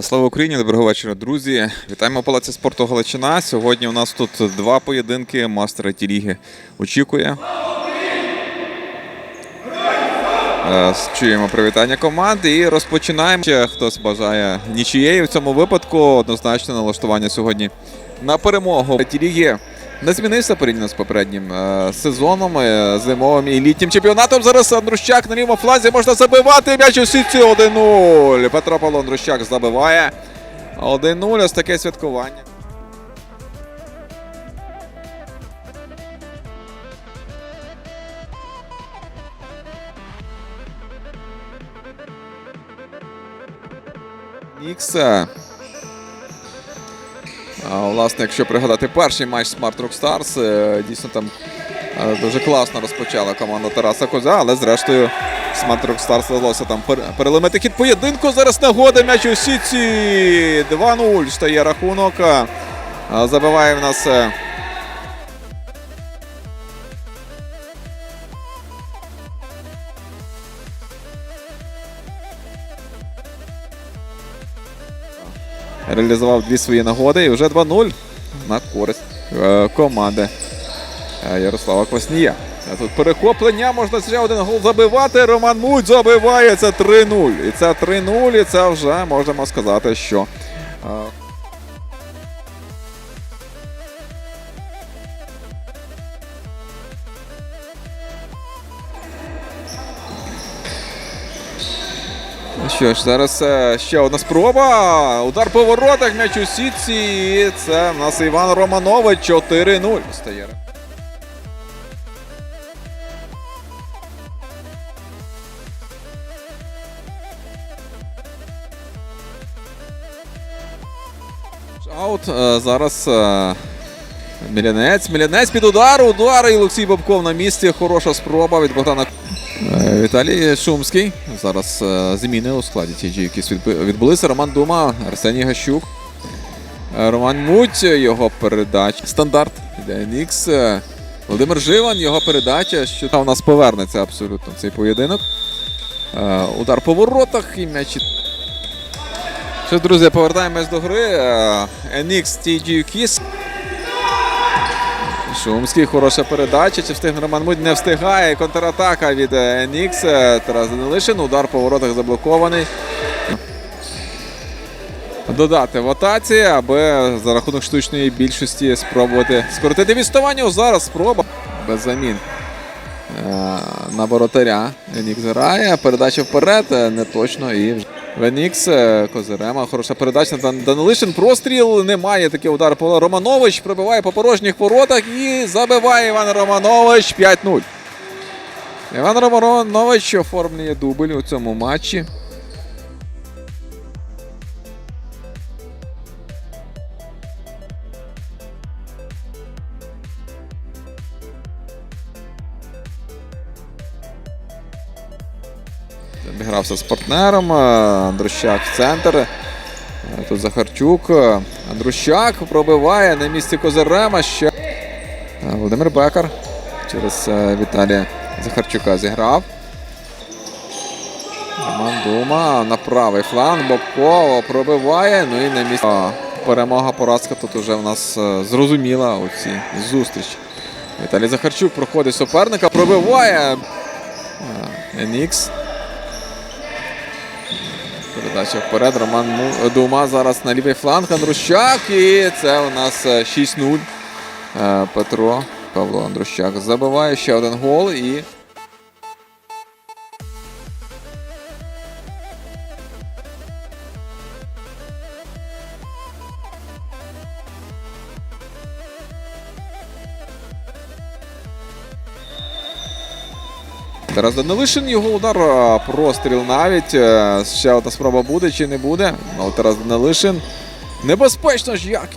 Слава Україні, доброго вечора, друзі. Вітаємо Палаці спорту Галичина. Сьогодні у нас тут два поєдинки. Мастера ті ліги очікує. Е, Чуємо привітання команди і розпочинаємо. Ще хтось бажає нічієї в цьому випадку. Однозначно налаштування сьогодні на перемогу. Ті ліги не змінився порівняно з попереднім е, сезоном, е, зимовим і літнім чемпіонатом. Зараз Андрущак на лівому фланзі можна забивати. М'яч у сітці 1-0. Петро Павло Андрущак забиває. 1-0. Ось таке святкування. Нікса. Власне, якщо пригадати перший матч Smart Rock Stars, е, дійсно там е, дуже класно розпочала команда Тараса Коза, але зрештою Smart Rock Stars вдалося там перелимити хід поєдинку. Зараз нагода м'яч у Сіці. 2-0 стає рахунок. Забиває в нас. Реалізував дві свої нагоди і вже 2-0 на користь е, команди е, Ярослава Кваснія. А тут перехоплення, можна ще один гол забивати. Роман Муть забиває це 3-0. І це 3-0, і це вже можемо сказати, що. Е, Що ж, зараз е, ще одна спроба. Удар по воротах, м'яч у сітці. І це в нас Іван Романович 4-0 стає. Аут е, зараз е, Мілянець. Мілянець під удар. Удар і Олексій Бабков на місці. Хороша спроба від Богдана Віталій Шумський. Зараз е, зміни у складі ті, які відбулися. Роман Дума, Арсеній Гащук. Е, Роман Муть, його передача. Стандарт. Нікс. Е, Володимир Живан, його передача. Що там у нас повернеться абсолютно цей поєдинок. Е, Удар по воротах і м'яч. Що, друзі, повертаємось до гри. Е, NX TG Kiss. Шумський, хороша передача. Чи встигне Роман Мудь? Не встигає. Контратака від е, Нікс. Е, Тарас Данилишин. Удар по воротах заблокований. Додати в атаці, аби за рахунок штучної більшості спробувати скоротити відставання. Зараз спроба без замін. Е, На воротаря. Нікс грає. Передача вперед. е, Не точно. І вже. Венікс, е, Козирема, хороша передача. Данилишин. Простріл. Немає такий удар. Романович пробиває по порожніх воротах і забиває Іван Романович 5-0. Іван Романович оформлює дубль у цьому матчі. Обігрався з партнером. е, Андрущак в центр. Е, Тут Захарчук. Е, Андрущак пробиває на місці Козирема. Ще Володимир Бекар через Віталія Захарчука зіграв. Роман Дума на правий фланг. Бобкова пробиває. Ну і на місці. Перемога, поразка тут уже в нас зрозуміла у цій зустрічі. Віталій Захарчук проходить суперника, пробиває. Енікс. Передача вперед. Роман Дума зараз на лівий фланг. Андрущак. І це у нас е, 6-0. Е, Петро Павло Андрущак забиває ще один гол і. Тарас Данилишин, його удар, простріл навіть. Е, Ще одна спроба буде чи не буде. Ну, Тарас Данилишин. Небезпечно ж як